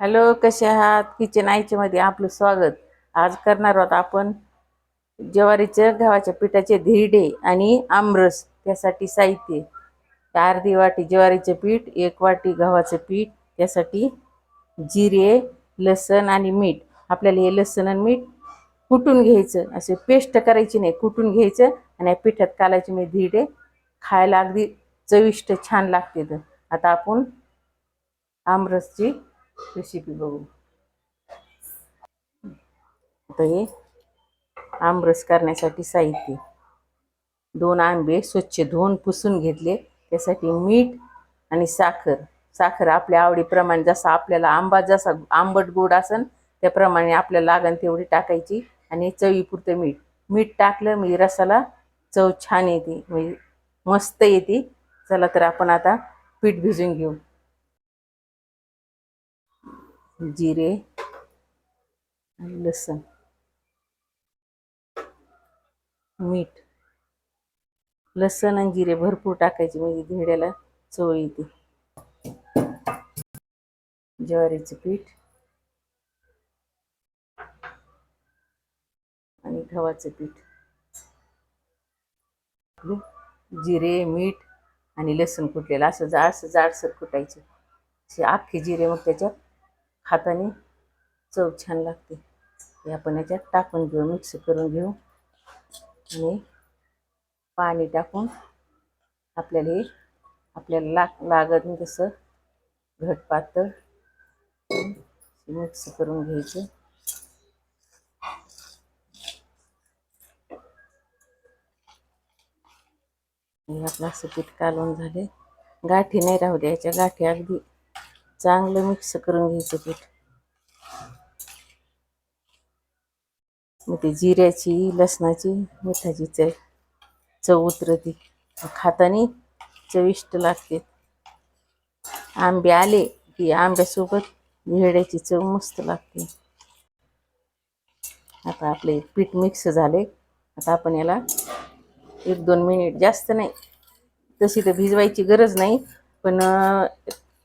Hello कसे आहात? Kitchen आईच्यामध्ये आपलं स्वागत. आज करणार आहोत आपण ज्वारीच्या गव्हाच्या पिठाचे धिरडे आणि आमरस त्यासाठी साहित्य. अर्धी वाटी ज्वारीचं पीठ एक वाटी गव्हाचं पीठ त्यासाठी जिरे लसण आणि मीठ. आपल्याला हे लसण आणि मीठ कुटून घ्यायचं. असे पेस्ट करायची नाही कुटून घ्यायचं आणि या पिठात कालायचे मी धिरडे खायला अगदी चविष्ट छान लागते. तर आता आपण आमरसची रेसिपी बघू. आता हे आमरस करण्यासाठी साहित्य. दोन आंबे स्वच्छ धुवून पुसून घेतले. त्यासाठी मीठ आणि साखर. साखर आपल्या आवडीप्रमाणे जसा आपल्याला आंबा जसा आंबट गोड असन त्याप्रमाणे आपल्याला लागण तेवढी टाकायची आणि चवीपुरतं मीठ. मीठ टाकलं म्हणजे रसाला चव छान येते. म्हणजे मस्त येते. चला तर आपण आता पीठ भिजून घेऊ. जिरे आणि लसण. मीठ. लसण आणि जिरे भरपूर टाकायचे म्हणजे धिरड्याला चव येते. ज्वारीचं पीठ. आणि गव्हाचं पीठ. जिरे मीठ आणि लसूण कुटलेलं असं जाडसं जाडसर कुटायचं. असे अख्खे जिरे मग त्याच्यात हाताने चव छान लागते. ते आपण याच्यात टाकून घेऊ मिक्स करून घेऊ. आणि पाणी टाकून आपल्याला हे आपल्याला लाग लागत नाही तसं. घट पातळ. मिक्स करून घ्यायचं. हे आपलं असं पीठ कालवून झाले. गाठी नाही राहू द्यायच्या गाठी अगदी चांगलं मिक्स करून घ्यायचं पीठ. मग ते जिऱ्याची लसणाची मिठाची चव चव उतरती. खातानी चविष्ट लागते. आंबे आले की आंब्यासोबत भेड्याची चव मस्त लागते. आता आपले पीठ मिक्स झाले. आता आपण याला एक दोन मिनिट जास्त नाही. तशी तर भिजवायची गरज नाही. पण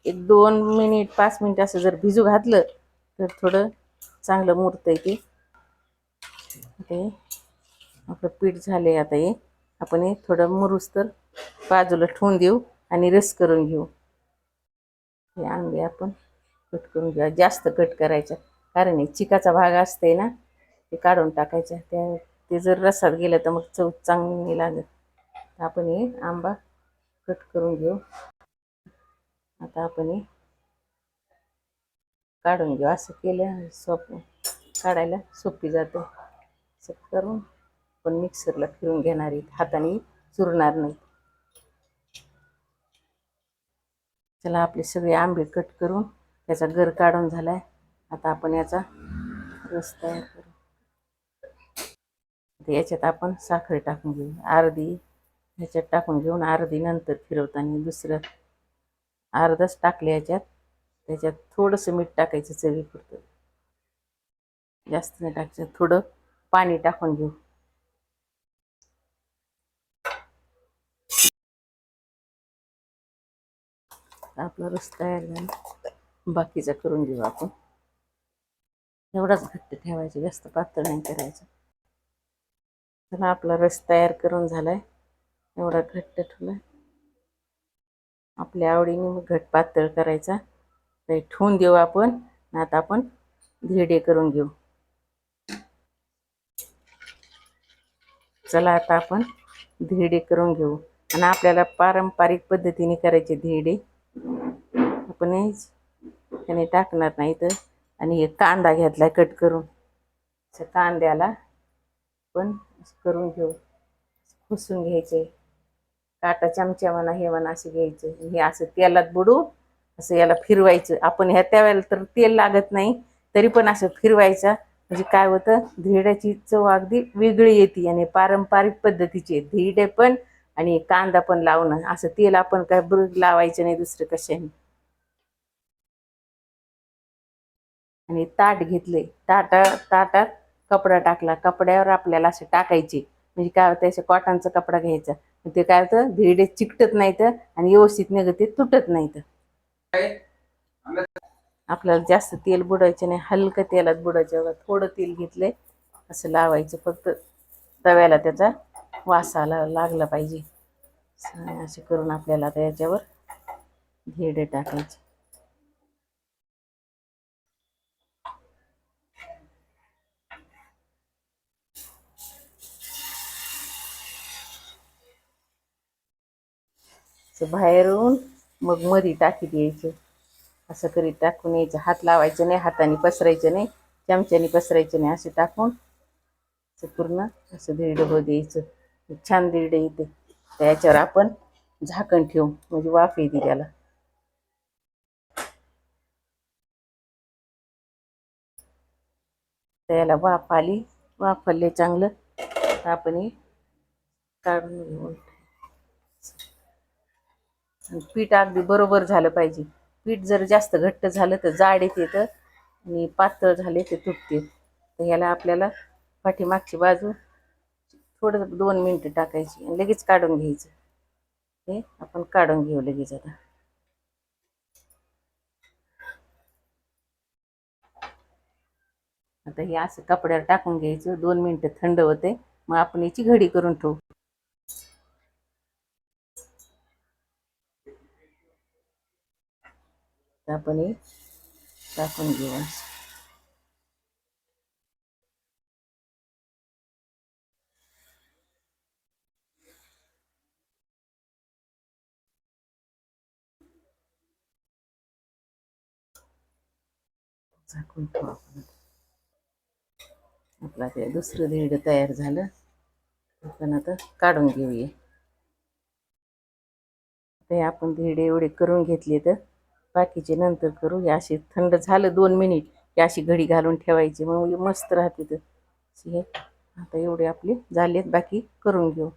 एक दोन मिनिट पाच मिनिट असं जर भिजू घातलं तर थोडं चांगलं मुरतं आहे ते. ते आपलं पीठ झाले आता हे. आपण हे थोडं मुरूस तर बाजूला ठेवून देऊ आणि रस करून घेऊ. हे आंबे आपण कट करून घेऊ. जास्त कट करायचं कारण हे चिकाचा भाग असते ना ते काढून टाकायचं. त्या ते जर रसात गेलं तर मग चव चांगली नाही लागत आपण हे आंबा कट करून घेऊ. आता आपण हे काढून घेऊ. असं केलं सोप काढायला सोपी जातं. असं करून पण मिक्सरला फिरून घेणार आहेत. हाताने चुरणार नाही चला आपले सगळे आंबे कट करून त्याचा गर काढून झालाय. आता आपण याचा रस तयार करू. याच्यात आपण साखर टाकून घेऊ. अर्धी ह्याच्यात टाकून घेऊन अर्धी नंतर फिरवताना दुसरं अर्धच टाकले याच्यात. त्याच्यात थोडंसं मीठ टाकायचं चवीपुरतं. जास्त नाही टाकायचं थोडं पाणी टाकून घेऊ. आपला रस तयार झाला. बाकीचा करून घेऊ आपण. एवढाच घट्ट ठेवायचं जास्त पातळ नाही करायचं. चला आपला रस तयार करून झालाय. एवढा घट्ट ठेवलाय. आपल्या आवडीने घट पातळ करायचा. ठेवून देऊ आपण. आता आपण धिरडे करून घेऊ. चला आता आपण धिरडे करून घेऊ. आणि आपल्याला पारंपरिक पद्धतीने करायचे धिरडे. आपण हेच त्याने टाकणार नाही तर. आणि हे कांदा घेतलाय कट करून. कांद्याला पण करून घेऊ. खुसून घ्यायचे. काटा चमच्या म्हणा हे म्हणा असं घ्यायचं. हे असं तेलात बुडू असं याला फिरवायचं. आपण ह्या त्यावेळेला तर तेल लागत नाही तरी पण असं फिरवायचं. म्हणजे काय होतं? धिरड्याची चव अगदी वेगळी येते आणि पारंपरिक पद्धतीची धिरडे पण आणि कांदा पण लावणं असं तेल आपण काय ब्रुग लावायचं नाही दुसरं कशाने. आणि ताट घेतले ताटा ताटात कपडा टाकला. कपड्यावर आपल्याला असे टाकायचे. म्हणजे काय होतं असे कॉटनचा कपडा घ्यायचा. ते काय होतं धिरडे चिकटत नाहीत आणि व्यवस्थित निघत ते तुटत नाहीत. आपल्याला जास्त तेल बुडायचं नाही हलकं तेलात बुडायचं बघा थोडं तेल घेतलंय असं लावायचं. फक्त तव्याला त्याचा वासाला लागला पाहिजे. असे करून आपल्याला आता याच्यावर धिरडे टाकायचे. असं बाहेरून मग मधी टाकी द्यायचं असं करीत टाकून यायचं. हात लावायचं नाही हाताने पसरायचं नाही चमच्याने पसरायचं नाही असे टाकून असं पूर्ण असं धिरडं हो द्यायचं. छान धिरडे येते. तर याच्यावर आपण झाकण ठेवू म्हणजे वाफ येते त्याला. त्याला वाफ आली. वाफ चांगलं. आपण हे काढून घेऊ पीठ अगदी बरोबर झालं पाहिजे. पीठ जर जास्त घट्ट झालं तर जाड येते तर आणि पातळ झाले ते तुटते तर ह्याला आपल्याला पाठीमागची बाजू थोडं दोन मिनटं टाकायची आणि लगेच काढून घ्यायचं. हे आपण काढून घेऊ लगेच आता. आता हे असं कपड्यावर टाकून घ्यायचं. दोन मिनटं थंड होते. मग आपण याची घडी करून ठेवू. आपण हे टाकून घेऊ झाकून ठेवू आपण. आपला ते दुसरं धिरड तयार झालं. आपण आता काढून घेऊया. ते आपण धिरडे एवढे करून घेतले तर बाकीचे नंतर करू. हे असे थंड झालं दोन मिनिट की अशी घडी घालून ठेवायची. मग मस्त राहते तर. हे. आता एवढे आपले झालेत. बाकी करून घेऊ.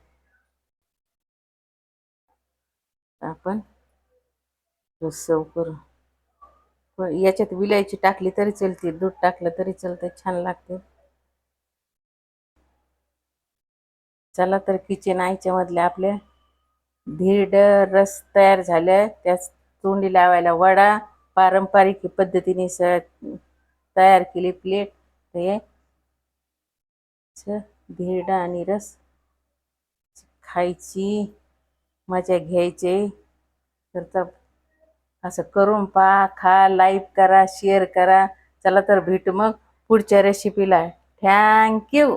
आपण सर्व करू. याच्यात विलायची टाकली तरी चलते. दूध टाकलं तरी चलते छान लागते. चला तर किचन आईच्या मधल्या आपल्या धीड रस तयार झाल्या. त्याच तोंडी लावायला वडा पारंपरिक पद्धतीने स तयार केली प्लेट हे धिरडा आणि रस खायची मजा घ्यायची. तर असं करून पहा खा लाईक करा शेअर करा. चला तर भेटू मग पुढच्या रेसिपीला थँक्यू